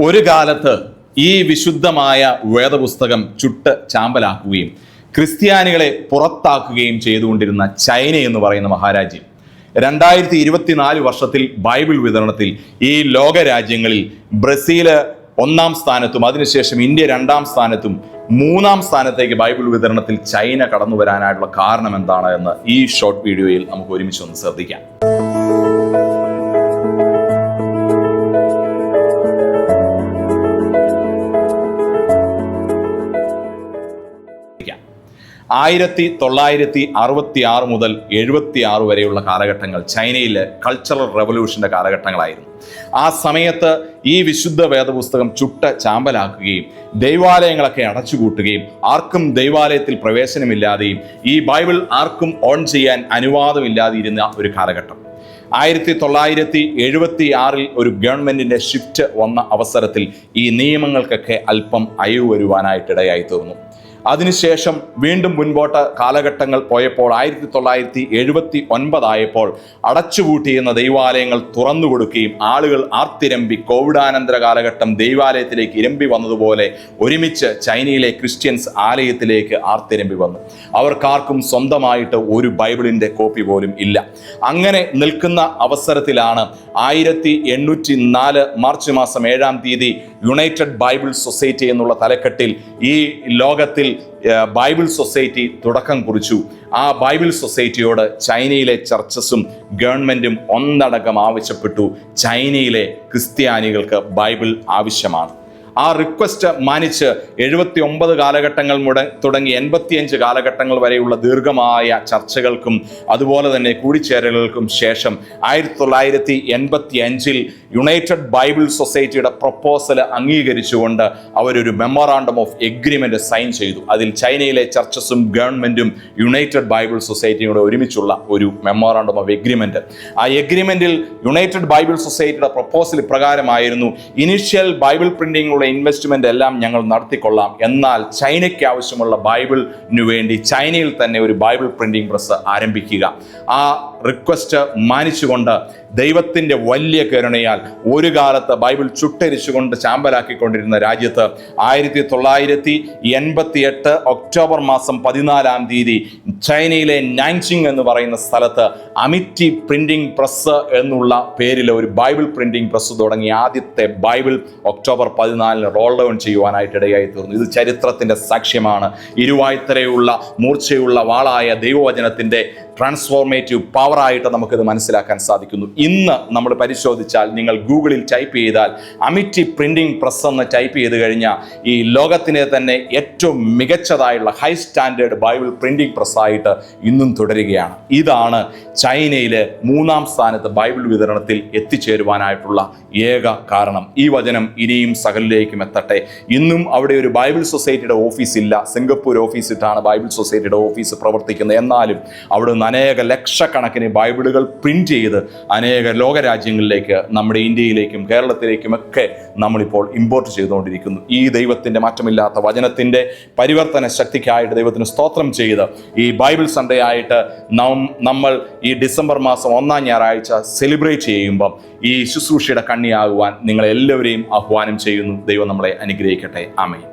ഒരു കാലത്ത് ഈ വിശുദ്ധമായ വേദപുസ്തകം ചുട്ട് ചാമ്പലാക്കുകയും ക്രിസ്ത്യാനികളെ പുറത്താക്കുകയും ചെയ്തുകൊണ്ടിരുന്ന ചൈന എന്ന് പറയുന്ന മഹാരാജ്യം രണ്ടായിരത്തി ഇരുപത്തിനാല് വർഷത്തിൽ ബൈബിൾ വിതരണത്തിൽ ഈ ലോക രാജ്യങ്ങളിൽ ബ്രസീൽ ഒന്നാം സ്ഥാനത്തും അതിനുശേഷം ഇന്ത്യ രണ്ടാം സ്ഥാനത്തും മൂന്നാം സ്ഥാനത്തേക്ക് ബൈബിൾ വിതരണത്തിൽ ചൈന കടന്നു വരാനായിട്ടുള്ള കാരണം എന്താണ് എന്ന് ഈ ഷോർട്ട് വീഡിയോയിൽ നമുക്ക് ഒരുമിച്ച് ഒന്ന് ശ്രദ്ധിക്കാം. ആയിരത്തി തൊള്ളായിരത്തി അറുപത്തി ആറ് മുതൽ എഴുപത്തി ആറ് വരെയുള്ള കാലഘട്ടങ്ങൾ ചൈനയിലെ കൾച്ചറൽ റെവല്യൂഷന്റെ കാലഘട്ടങ്ങളായിരുന്നു. ആ സമയത്ത് ഈ വിശുദ്ധ വേദപുസ്തകം ചുട്ട ചാമ്പലാക്കുകയും ദൈവാലയങ്ങളൊക്കെ അടച്ചുകൂട്ടുകയും ആർക്കും ദൈവാലയത്തിൽ പ്രവേശനമില്ലാതെയും ഈ ബൈബിൾ ആർക്കും ഓൺ ചെയ്യാൻ അനുവാദമില്ലാതെ ഇരുന്ന ഒരു കാലഘട്ടം. ആയിരത്തി തൊള്ളായിരത്തി എഴുപത്തി ആറിൽ ഒരു ഗവൺമെന്റിന്റെ ഷിഫ്റ്റ് വന്ന അവസരത്തിൽ ഈ നിയമങ്ങൾക്കൊക്കെ അല്പം അയവ് വരുവാനായിട്ടിടയായി തീർന്നു. അതിനുശേഷം വീണ്ടും മുൻപോട്ട് കാലഘട്ടങ്ങൾ പോയപ്പോൾ ആയിരത്തി തൊള്ളായിരത്തി എഴുപത്തി ഒൻപതായപ്പോൾ അടച്ചുപൂട്ടിയിരുന്ന ദൈവാലയങ്ങൾ തുറന്നു കൊടുക്കുകയും ആളുകൾ ആർത്തിരമ്പി കോവിഡാനന്തര കാലഘട്ടം ദൈവാലയത്തിലേക്ക് ഇരമ്പി വന്നതുപോലെ ഒരുമിച്ച് ചൈനയിലെ ക്രിസ്ത്യൻസ് ആലയത്തിലേക്ക് ആർത്തിരമ്പി വന്നു. അവർക്കാർക്കും സ്വന്തമായിട്ട് ഒരു ബൈബിളിന്റെ കോപ്പി പോലും ഇല്ല. അങ്ങനെ നിൽക്കുന്ന അവസരത്തിലാണ് ആയിരത്തി എണ്ണൂറ്റി നാല് മാർച്ച് മാസം ഏഴാം തീയതി യുണൈറ്റഡ് ബൈബിൾ സൊസൈറ്റി എന്നുള്ള തലക്കെട്ടിൽ ഈ ലോകത്തിൽ ബൈബിൾ സൊസൈറ്റി തുടക്കം കുറിച്ചു. ആ ബൈബിൾ സൊസൈറ്റിയോട് ചൈനയിലെ ചർച്ചസും ഗവൺമെന്റും ഒന്നടങ്കം ആവശ്യപ്പെട്ടു. ചൈനയിലെ ക്രിസ്ത്യാനികൾക്ക് ബൈബിൾ ആവശ്യമാണ്. ആ റിക്വസ്റ്റ് മാനിച്ച് എഴുപത്തി ഒമ്പത് കാലഘട്ടങ്ങൾ മുട തുടങ്ങി എൺപത്തിയഞ്ച് കാലഘട്ടങ്ങൾ വരെയുള്ള ദീർഘമായ ചർച്ചകൾക്കും അതുപോലെ തന്നെ കൂടിച്ചേരലുകൾക്കും ശേഷം ആയിരത്തി തൊള്ളായിരത്തി എൺപത്തി അഞ്ചിൽ യുണൈറ്റഡ് ബൈബിൾ സൊസൈറ്റിയുടെ പ്രപ്പോസൽ അംഗീകരിച്ചുകൊണ്ട് അവരൊരു മെമ്മോറാണ്ടം ഓഫ് എഗ്രിമെന്റ് സൈൻ ചെയ്തു. അതിൽ ചൈനയിലെ ചർച്ചസും ഗവൺമെന്റും യുണൈറ്റഡ് ബൈബിൾ സൊസൈറ്റിയോട് ഒരുമിച്ചുള്ള ഒരു മെമ്മോറാണ്ടം ഓഫ് എഗ്രിമെന്റ് ആ എഗ്രിമെന്റിൽ യുണൈറ്റഡ് ബൈബിൾ സൊസൈറ്റിയുടെ പ്രപ്പോസൽ ഇപ്രകാരമായിരുന്നു ഇനീഷ്യൽ ബൈബിൾ പ്രിന്റിങ്ങിലുള്ള ഇൻവെസ്റ്റ്മെന്റ് എല്ലാം ഞങ്ങൾ നടത്തിക്കൊള്ളാം. എന്നാൽ ചൈനയ്ക്ക് ആവശ്യമുള്ള ബൈബിളിനു വേണ്ടി ചൈനയിൽ തന്നെ ഒരു ബൈബിൾ പ്രിന്റിംഗ് പ്രസ് ആരംഭിക്കുക. ആ റിക്വസ്റ്റ് മാനിച്ചുകൊണ്ട് ദൈവത്തിന്റെ വലിയ കരുണയാൽ ഒരു കാലത്ത് ബൈബിൾ ചുട്ടരിച്ചുകൊണ്ട് ചാമ്പലാക്കിക്കൊണ്ടിരുന്ന രാജ്യത്ത് ആയിരത്തി തൊള്ളായിരത്തി എൺപത്തി എട്ട് ഒക്ടോബർ മാസം പതിനാലാം തീയതി ചൈനയിലെ നാൻസിങ് എന്ന് പറയുന്ന സ്ഥലത്ത് അമിറ്റി പ്രിന്റിംഗ് പ്രസ് എന്നുള്ള പേരിൽ ഒരു ബൈബിൾ പ്രിന്റിംഗ് പ്രസ് തുടങ്ങി. ആദ്യത്തെ ബൈബിൾ ഒക്ടോബർ പതിനാലിന് റോൾ ഡൗൺ ചെയ്യുവാനായിട്ട് ഇടയായി തീർന്നു. ഇത് ചരിത്രത്തിന്റെ സാക്ഷ്യമാണ്. ഇരുവായ്ത്തരയുള്ള മൂർച്ചയുള്ള വാളായ ദൈവവചനത്തിന്റെ ട്രാൻസ്ഫോർമേറ്റീവ് പവറായിട്ട് നമുക്കിത് മനസ്സിലാക്കാൻ സാധിക്കുന്നു. ഇന്ന് നമ്മൾ പരിശോധിച്ചാൽ നിങ്ങൾ ഗൂഗിളിൽ ടൈപ്പ് ചെയ്താൽ അമിറ്റി പ്രിന്റിംഗ് പ്രസ് എന്ന് ടൈപ്പ് ചെയ്ത് കഴിഞ്ഞാൽ ഈ ലോകത്തിനെ തന്നെ ഏറ്റവും മികച്ചതായുള്ള ഹൈ സ്റ്റാൻഡേർഡ് ബൈബിൾ പ്രിന്റിംഗ് പ്രസ്സായിട്ട് ഇന്നും തുടരുകയാണ്. ഇതാണ് ചൈനയിലെ മൂന്നാം സ്ഥാനത്ത് ബൈബിൾ വിതരണത്തിൽ എത്തിച്ചേരുവാനായിട്ടുള്ള ഏക കാരണം. ഈ വചനം ഇനിയും സകലിലേക്കും എത്തട്ടെ. ഇന്നും അവിടെ ഒരു ബൈബിൾ സൊസൈറ്റിയുടെ ഓഫീസ് ഇല്ല. സിംഗപ്പൂർ ഓഫീസിട്ടാണ് ബൈബിൾ സൊസൈറ്റിയുടെ ഓഫീസ് പ്രവർത്തിക്കുന്നത്. എന്നാലും അവിടെ അനേക ലക്ഷക്കണക്കിന് ബൈബിളുകൾ പ്രിന്റ് ചെയ്ത് അനേക ലോകരാജ്യങ്ങളിലേക്ക് നമ്മുടെ ഇന്ത്യയിലേക്കും കേരളത്തിലേക്കും ഒക്കെ നമ്മളിപ്പോൾ ഇമ്പോർട്ട് ചെയ്തുകൊണ്ടിരിക്കുന്നു. ഈ ദൈവത്തിന്റെ മാറ്റമില്ലാത്ത വചനത്തിന്റെ പരിവർത്തന ശക്തിക്കായിട്ട് ദൈവത്തിന് സ്തോത്രം ചെയ്ത് ഈ ബൈബിൾ സൺഡേ ആയിട്ട് നമ്മൾ ഈ ഡിസംബർ മാസം ഒന്നാം ഞായറാഴ്ച സെലിബ്രേറ്റ് ചെയ്യുമ്പം ഈ ശുശ്രൂഷയുടെ കണ്ണിയാകുവാൻ നിങ്ങളെല്ലാവരെയും ആഹ്വാനം ചെയ്യുന്നു. ദൈവം നമ്മളെ അനുഗ്രഹിക്കട്ടെ. ആമേൻ.